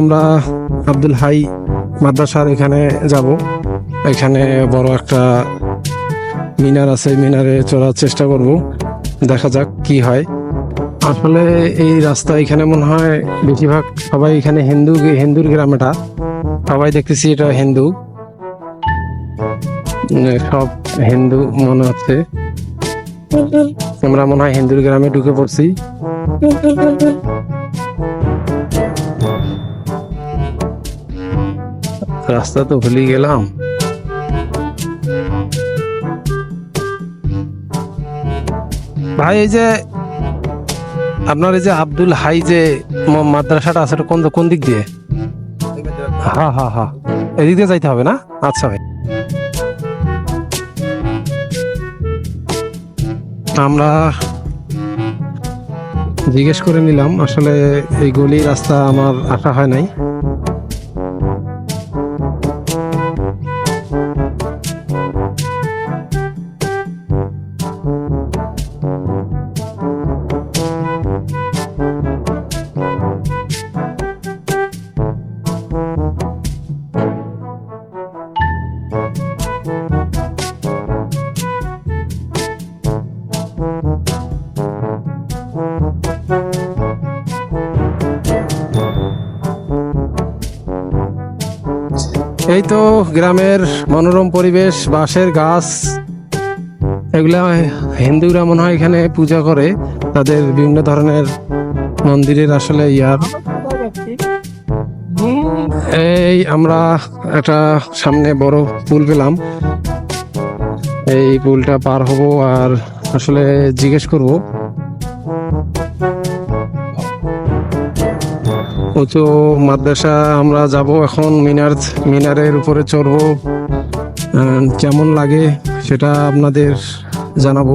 আমরা আব্দুল হাই মাদ্রাসার এখানে যাব। এখানে বড় একটা মিনার আছে মিনারে চড়ার চেষ্টা করব। দেখা যাক কি হয়। আসলে এই রাস্তা এখানে মনে হয় বেশিরভাগ সবাই এখানে হিন্দু, হিন্দুর গ্রাম এটা। সবাই দেখতেছি এটা হিন্দু। সব হিন্দু মনে হচ্ছে। আমরা মনে হয় হিন্দুর গ্রামে ঢুকে পড়ছি। রাস্তা তো ভুলে গেলাম। ভাই, এই যে আপনার এই যে আব্দুল হাই যে মাদ্রাসাটা আছে কোন কোন দিক দিয়ে? হ্যাঁ হ্যাঁ হ্যাঁ এদিক দিয়ে যাইতে হবে না? আচ্ছা ভাই। আমরা জিজ্ঞেস করে নিলাম, আসলে এই গলি রাস্তা আমার আসা হয় নাই। এই তো গ্রামের মনোরম পরিবেশ, বাঁশের গাছ। এগুলা হিন্দুরা মনে হয় এখানে পূজা করে। তাদের বিভিন্ন ধরনের মন্দিরের আসলে ইয়ার এই আমরা একটা সামনে বড় পুল পেলাম। এই পুলটা পার হব আর আসলে জিজ্ঞেস করব। উঁচু মাদ্রাসা আমরা যাব এখন মিনার মিনারের উপরে চড়বো। কেমন লাগে সেটা আপনাদের জানাব।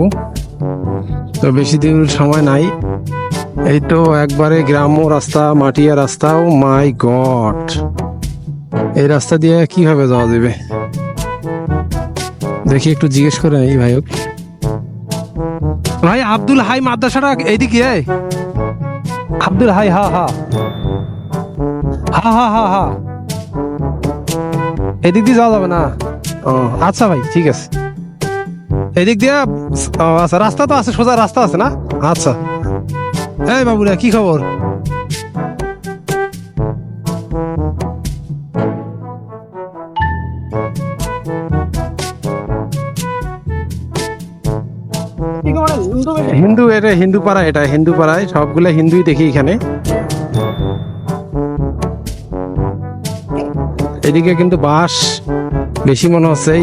তো বেশি দিন সময় নাই। এই তো একবারে গ্রাম্য রাস্তা, মাটিয়া রাস্তা ও মাই গড। এই রাস্তা দিয়ে কীভাবে যাওয়া যাবে? দেখি একটু জিজ্ঞেস করে নেই ভাইক ভাই, আব্দুল হাই মাদ্রাসাটা এইদিকে আব্দুল হাই হা হা। হা হা হা হা। এদিক দিয়ে যাওয়া যাবে না? আচ্ছা ভাই ঠিক আছে। এদিক দিয়ে আচ্ছা রাস্তা তো আছে সোজা রাস্তা আছে না? আচ্ছা। এই বাবুরা কি খবর? হিন্দু এটা হিন্দু পাড়া, এটা হিন্দু পাড়ায়, সবগুলো হিন্দুই দেখি এখানে। এদিকে কিন্তু বাস বেশি মনে হচ্ছে।